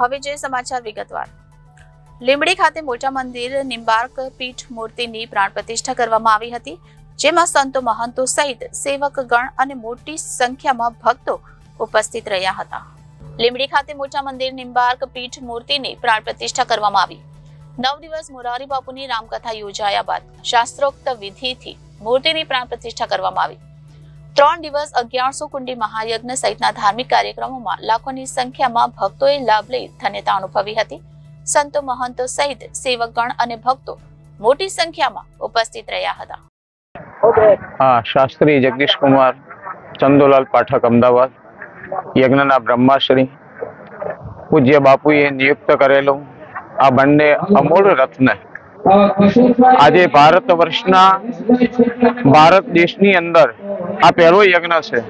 હવે જે સમાચાર વિગતવાર. લીંબડી ખાતે મોટા મંદિર, નિંબાર્ક પીઠ મૂર્તિની પ્રાણ પ્રતિષ્ઠા કરવામાં આવી હતી, જેમાં સંતો મહંતો સહિત સેવકગણ અને મોટી સંખ્યામાં ભક્તો ઉપસ્થિત રહ્યા હતા. લીંબડી ખાતે મોટા મંદિર, નિંબાર્ક પીઠ મૂર્તિની પ્રાણ પ્રતિષ્ઠા કરવામાં આવી. નવ દિવસ મોરારી બાપુની રામકથા યોજાયા બાદ શાસ્ત્રોક્ત વિધિથી મૂર્તિની પ્રાણ પ્રતિષ્ઠા કરવામાં આવી. ત્રણ દિવસ અગિયારસો કુંડી મહાયજ્ઞ સહિતના ધાર્મિક કાર્યક્રમોમાં લાખોની સંખ્યામાં ભક્તોએ લાભ લઈ ધન્યતા અનુભવી હતી. સંતો મહંતો સહિત સેવકગણ અને ભક્તો મોટી સંખ્યામાં ઉપસ્થિત રહ્યા હતા. હા, શાસ્ત્રી જગદીશ કુમાર ચંદુલાલ પાઠક, અમદાવાદ. યજ્ઞના બ્રહ્માશ્રી, પૂજ્ય બાપુએ નિયુક્ત કરેલું આ બંને અમૂળ રત્ન. આજે ભારત વર્ષના ભારત દેશની અંદર આ પહેલો યજ્ઞ છે.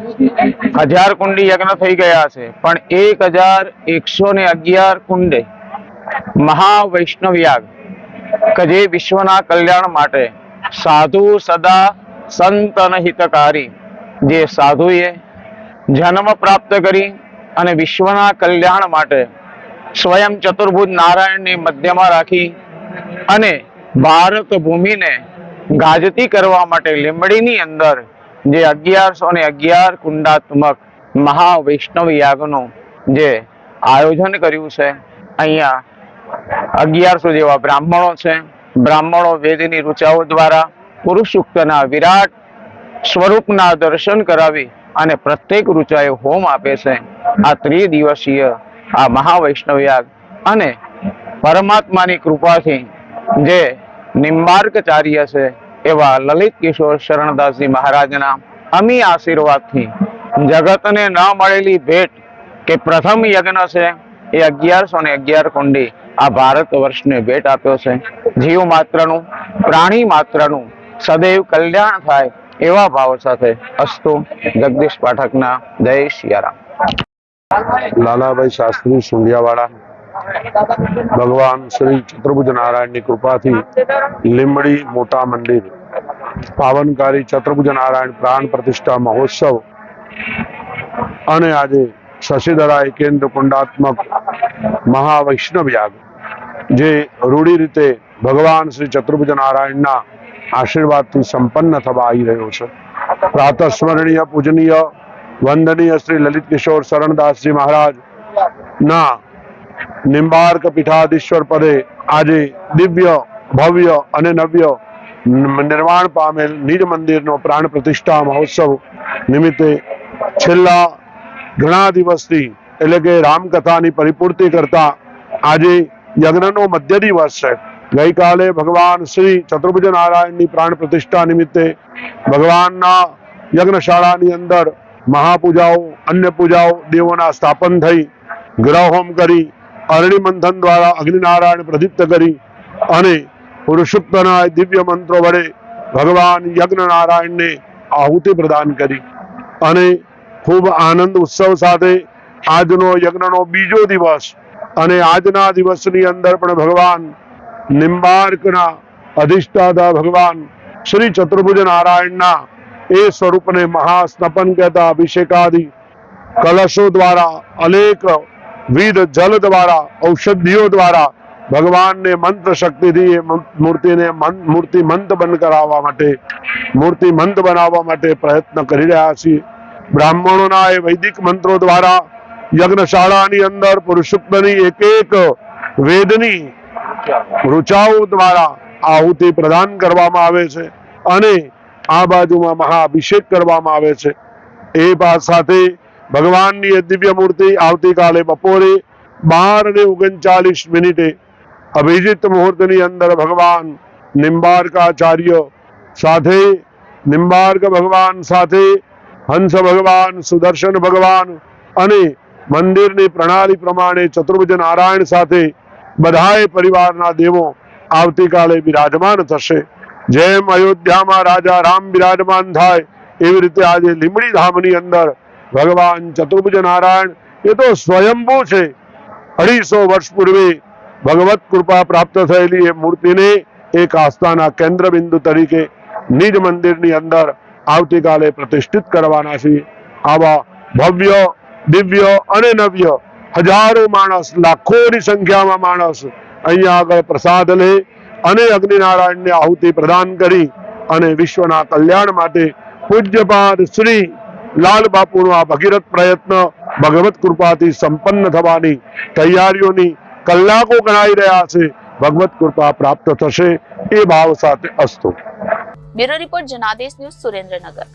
હજાર કુંડી યજ્ઞ થઈ ગયા છે, પણ એક હજાર એકસો ને અગિયાર કુંડે મહાવૈષ્ણવ યાગ કે જે વિશ્વના કલ્યાણ માટે સાધુ સદા સંતન હિતકારી જે સાધુએ જન્મ પ્રાપ્ત કરી અને વિશ્વના કલ્યાણ માટે સ્વયં ચતુર્ભુજ નારાયણને મધ્યમાં રાખી અને ભારત ભૂમિને ગાજતી કરવા માટે લીંબડીની અંદર જે અગિયારસો ને અગિયાર કુંડાત્મક મહાવૈષ્ણવ યાગનું જે આયોજન કર્યું છે, અહીંયા અગિયારસો જેવા બ્રાહ્મણો છે. બ્રાહ્મણો વેદની રૂચાઓ દ્વારા પુરુષયુક્તના વિરાટ સ્વરૂપના દર્શન કરાવી અને પ્રત્યેક ઋચાએ હોમ આપે છે. આ ત્રિદિવસીય આ મહાવૈષ્ણવ યાગ અને પરમાત્માની કૃપાથી જે નિમ્બાર્કચાર્ય છે એવા લલિત કિશોર શરણદાસજી મહારાજના અમી આશીર્વાદથી જગતને ન મળેલી ભેટ કે પ્રથમ યજ્ઞ છે એ અગિયારસો ને અગિયાર કુંડી આ ભારત વર્ષને ભેટ આપ્યો છે. જીવ માત્રનું, પ્રાણી માત્રનું સદૈવ કલ્યાણ થાય એવા ભાવ સાથે અસ્તુ જગદીશ પાઠકના જય સિયારામ લાલાભાઈ શાસ્ત્રી સુંડિયાવાળા ભગવાન શ્રી ચતુર્ભુજ નારાયણની કૃપાથી લીમડી મોટા મંદિર પાવનકારી ચતુર્ભુજ નારાયણ પ્રાણ પ્રતિષ્ઠા મહોત્સવ. અને આજે શશીધરા એકેન્દ્ર કુંડાત્મક મહાવૈષ્ણવ યાગ, જે રૂઢી રીતે ભગવાન શ્રી ચતુર્ભુજ નારાયણના આશીર્વાદથી સંપન્ન થવા આવી રહ્યો છે. પ્રાતઃ પૂજનીય વંદનીય શ્રી લલિત કિશોર શરણદાસજી મહારાજ ના નિંબાર્ક પીઠાધીશ્વર પદે આજે દિવ્ય, ભવ્ય અને નવ્ય નિર્માણ પામેલ નિજ મંદિરનો પ્રાણ પ્રતિષ્ઠા મહોત્સવ નિમિત્તે છેલ્લા ઘણા દિવસથી એટલે કે રામકથાની પરિપૂર્તિ કરતા આજે યજ્ઞનો મધ્ય દિવસ છે. ગઈકાલે ભગવાન શ્રી ચતુર્ભુજ નારાયણની પ્રાણ પ્રતિષ્ઠા નિમિત્તે ભગવાનના યજ્ઞશાળાની અંદર મહાપૂજાઓ, અન્ય પૂજાઓ, દેવોના સ્થાપન થઈ ગ્રહ હોમ કરી અરણી મંથન દ્વારા અગ્નિનારાયણ પ્રદીપ્ત કરી અને પુરુષોત્તના દિવ્ય મંત્રો વડે ભગવાન યજ્ઞ નારાયણને આહુતિ પ્રદાન કરી. અને ખૂબ આનંદ ઉત્સવ સાથે આજનો યજ્ઞનો બીજો દિવસ અને આજના દિવસની અંદર પણ ભગવાન નિંબાર્કના અધિષ્ઠાતા ભગવાન શ્રી ચતુર્ભુજ નારાયણના એ સ્વરૂપને મહાસ્નપન કહેતા અભિષેકાદિ કલશો દ્વારા અનેક વિધ જલ દ્વારા, ઔષધિઓ દ્વારા ભગવાનને મંત્ર શક્તિથી મૂર્તિને મૂર્તિ મંત બંધ કરાવવા માટે મૂર્તિ મંત બનાવવા માટે પ્રયત્ન કરી રહ્યા છીએ. બ્રાહ્મણોના એ વૈદિક મંત્રો દ્વારા યજ્ઞશાળાની અંદર પુરુષોત્તમની એક એક વેદની ઋચાઓ દ્વારા આહુતિ પ્રદાન કરવામાં આવે છે અને આ બાજુમાં મહાઅભિષેક કરવામાં આવે છે. એ બાદ સાથે ભગવાનની દિવ્ય મૂર્તિ આવતીકાલે બપોરે બાર ને ઓગણચાલીસ મિનિટે અભિજીત મુહૂર્તની અંદર ભગવાન નિંબાર્કાચાર્ય સાથે, નિંબાર્ક ભગવાન સાથે, હંસ ભગવાન, સુદર્શન ભગવાન અને મંદિરની પ્રણાલી પ્રમાણે ચતુર્ભુજ નારાયણ સાથે બધાએ પરિવારના દેવો આવતીકાલે બિરાજમાન થશે. જેમ અયોધ્યામાં રાજા રામ બિરાજમાન થાય, એવી રીતે આજે લીમડી ધામની અંદર ભગવાન ચતુર્ભુજ નારાયણ એ તો સ્વયંભૂ છે. અઢીસો વર્ષ પૂર્વે ભગવત કૃપા પ્રાપ્ત થયેલી એ મૂર્તિને એક આસ્થાના કેન્દ્ર બિંદુ તરીકે નિજ મંદિરની અંદર આવતીકાલે પ્રતિષ્ઠિત કરવાના છીએ આવા ભવ્ય, દિવ્ય અને નવ્ય હજારો માણસ, લાખોની સંખ્યામાં માણસ અહીંયા આગળ પ્રસાદ લે અને અગ્નિનારાયણને આહુતિ પ્રદાન કરી અને વિશ્વના કલ્યાણ માટે પૂજ્યપાદ શ્રી લાલ બાપુનો આ ભગીરથ પ્રયત્ન ભગવત કૃપાથી સંપન્ન થવાની તૈયારીઓની કલાકો ગણાઈ રહ્યા છે. ભગવત કૃપા પ્રાપ્ત થશે. એ ભાવ સાથે અસ્તુ. Bureau report Janadesh news Surendranagar.